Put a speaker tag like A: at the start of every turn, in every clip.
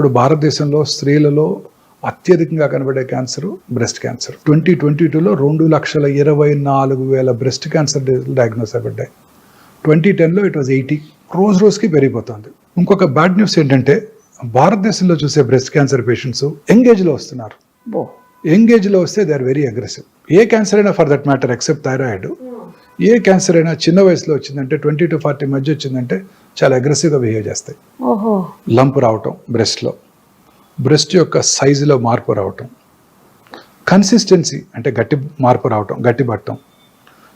A: ఇప్పుడు భారతదేశంలో స్త్రీలలో అత్యధికంగా కనబడే cancer breast cancer. Twenty twenty టూలో రెండు లక్షల ఇరవై నాలుగు వేల బ్రెస్ట్ క్యాన్సర్ డయాగ్నోస్ అయ్యాయి ట్వంటీ టెన్లో ఇట్ వాజ్ ఎయిటీ. రోజు రోజుకి పెరిగిపోతుంది. ఇంకొక బ్యాడ్ న్యూస్ ఏంటంటే భారతదేశంలో చూసే బ్రెస్ట్ క్యాన్సర్ పేషెంట్స్ ఎంగేజ్లో వస్తున్నారు. ఎంగేజ్లో వస్తే దే ఆర్ వెరీ అగ్రెసివ్ ఏ క్యాన్సర్ అయినా for that matter except thyroid A cancer అయినా చిన్న వయసులో వచ్చిందంటే ట్వంటీ టు ఫార్టీ మధ్య వచ్చిందంటే చాలా అగ్రెసివ్గా బిహేవ్ చేస్తాయి. లంప్ రావటం బ్రెస్ట్లో బ్రెస్ట్ యొక్క సైజులో మార్పు రావటం. కన్సిస్టెన్సీ అంటే గట్టి మార్పు రావటం గట్టి పట్టడం.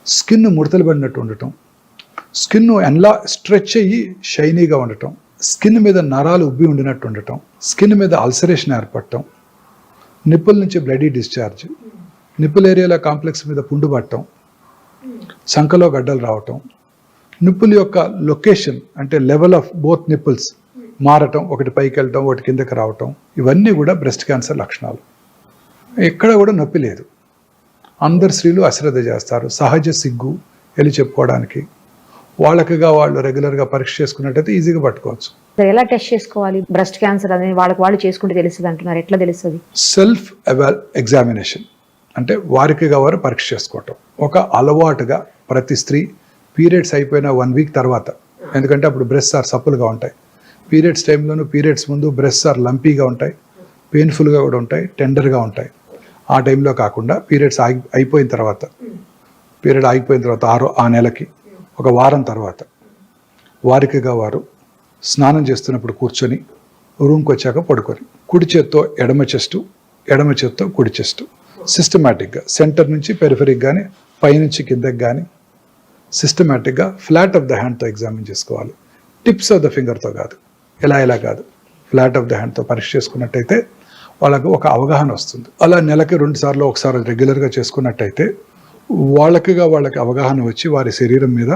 A: స్కిన్ ముడతలు పడినట్టు ఉండటం. స్కిన్ ఎన్లా స్ట్రెచ్ అయ్యి షైనీగా ఉండటం. స్కిన్ మీద నరాలు ఉబ్బి ఉండినట్టు ఉండటం. స్కిన్ మీద అల్సరేషన్ ఏర్పడటం. నిప్పుల నుంచి బ్లడీ డిశ్చార్జ్ నిప్పుల్ ఏరియాలో కాంప్లెక్స్ మీద పుండు పట్టడం. సంకలో గడ్డలు రావటం. నిప్పుల యొక్క లొకేషన్ అంటే లెవెల్ ఆఫ్ బోత్ నిప్పుల్స్ మారటం ఒకటి పైకి వెళ్ళటం ఒకటి కిందకి రావటం ఇవన్నీ కూడా బ్రెస్ట్ క్యాన్సర్ లక్షణాలు. ఎక్కడ కూడా నొప్పి లేదు. అందరు స్త్రీలు అశ్రద్ధ చేస్తారు. సహజ సిగ్గు వెళ్ళి చెప్పుకోవడానికి. వాళ్ళకిగా వాళ్ళు రెగ్యులర్గా పరీక్ష చేసుకున్నట్టయితే ఈజీగా పట్టుకోవచ్చు.
B: ఎలా టెస్ట్ చేసుకోవాలి బ్రెస్ట్ క్యాన్సర్ అనేది? వాళ్ళకి వాళ్ళు చేసుకుంటే తెలుస్తుంది అంటున్నారు. ఎట్లా తెలుస్తుంది?
A: సెల్ఫ్ ఎగ్జామినేషన్ అంటే వారికిగా వారు పరీక్ష చేసుకోవటం. ఒక అలవాటుగా ప్రతి స్త్రీ పీరియడ్స్ అయిపోయిన వన్ వీక్ తర్వాత ఎందుకంటే అప్పుడు బ్రెస్ట్ ఆర్ సప్పులుగా ఉంటాయి. పీరియడ్స్ టైంలోనూ పీరియడ్స్ ముందు బ్రెస్ట్ ఆర్ లంపీగా ఉంటాయి పెయిన్ఫుల్గా కూడా ఉంటాయి టెండర్గా ఉంటాయి. ఆ టైంలో కాకుండా పీరియడ్స్ ఆగి అయిపోయిన తర్వాత పీరియడ్ ఆగిపోయిన తర్వాత ఆరో ఆ నెలకి ఒక వారం తర్వాత వారికిగా వారు స్నానం చేస్తున్నప్పుడు కూర్చొని రూమ్కి వచ్చాక పడుకొని కుడి చేత్తో ఎడమ చెస్టు ఎడమ చేత్తో కుడి చెస్టు. సిస్టమేటిక్గా సెంటర్ నుంచి పెరిఫరిక్ కానీ పైనుంచి కిందకి కానీ సిస్టమేటిక్గా ఫ్లాట్ ఆఫ్ ద హ్యాండ్తో ఎగ్జామిన్ చేసుకోవాలి. టిప్స్ ఆఫ్ ద ఫింగర్తో కాదు. ఎలా ఎలా కాదు. ఫ్లాట్ ఆఫ్ ద హ్యాండ్తో పరీక్ష చేసుకున్నట్టయితే వాళ్ళకు ఒక అవగాహన వస్తుంది. అలా నెలకి రెండు సార్లు ఒకసారి రెగ్యులర్గా చేసుకున్నట్టయితే వాళ్ళకిగా వాళ్ళకి అవగాహన వచ్చి వారి శరీరం మీద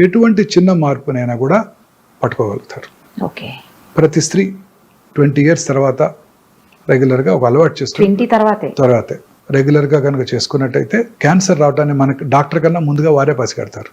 A: ఎటువంటి చిన్న మార్పునైనా కూడా పట్టుకోగలుగుతారు. ప్రతి స్త్రీ ట్వంటీ ఇయర్స్ తర్వాత రెగ్యులర్గా ఒక అలవాటు చేసుకుని
B: ట్వంటీ తర్వాతే?
A: తర్వాతే. రెగ్యులర్గా కనుక చేసుకున్నట్టయితే క్యాన్సర్ రావడాన్ని మనకి డాక్టర్ కన్నా ముందుగా వారే పసిగడతారు.